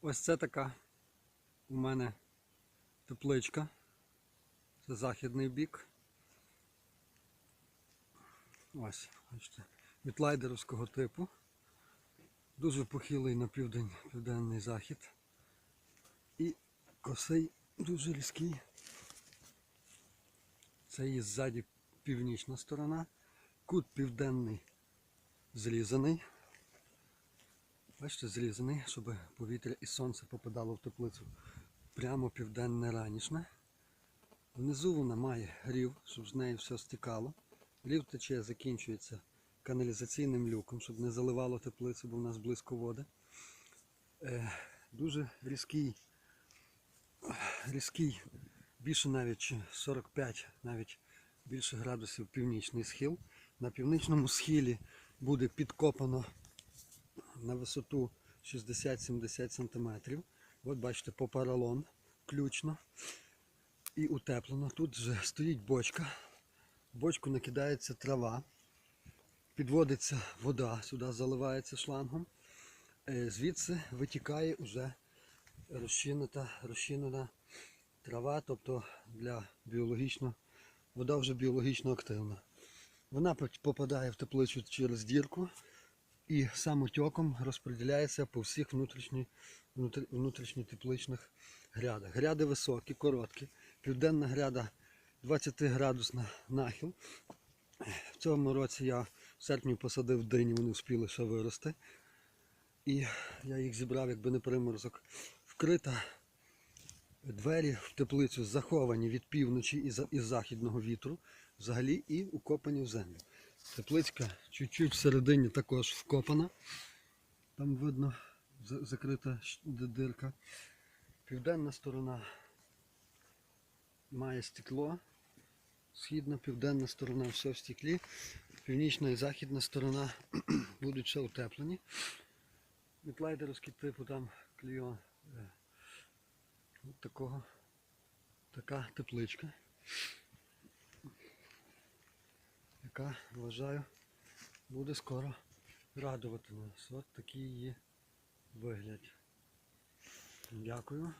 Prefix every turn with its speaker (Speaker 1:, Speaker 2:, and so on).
Speaker 1: Ось це така у мене тепличка. Це західний бік. Ось, бачите, від лайдеровського типу. Дуже похилий на південь, південний захід. І косий дуже різкий. Це її ззаді північна сторона. Кут південний зрізаний. Бачите, зрізаний, щоб повітря і сонце попадало в теплицю. Прямо південне ранішне. Внизу вона має рів, щоб з неї все стікало. Рів тече, закінчується каналізаційним люком, щоб не заливало теплицю, бо в нас близько води. Е, дуже різкий, різкий, більше навіть 45, навіть більше градусів північний схил. На північному схилі буде підкопано на висоту 60-70 см. От бачите, по поролон ключно і утеплено. Тут вже стоїть бочка. В бочку накидається трава, підводиться вода, сюди заливається шлангом. Е, Звідси витікає вже розчинена, розчинена трава, тобто для біологічно, вода вже біологічно активна. Вона попадає в теплицю через дірку і самотьоком розподіляється по всіх внутрішні, внутр, внутрішньотепличних грядах. Гряди високі, короткі. Південна гряда 20 градусна нахил. В цьому році я в серпні посадив дині, вони встигли ще вирости. І я їх зібрав, якби не приморозок. Вкрита двері в теплицю заховані від півночі і західного вітру, взагалі і укопані в землю. Теплицька чуть-чуть всередині також вкопана. Там видно закрита дирка. Південна сторона має стекло. Східна, південна сторона все в стеклі. Північна і західна сторона будуть ще утеплені. Мітлайдеровський типу там кліон. е, такого. Така тепличка. Яка, вважаю, буде скоро радувати нас. От такий її вигляд. Дякую.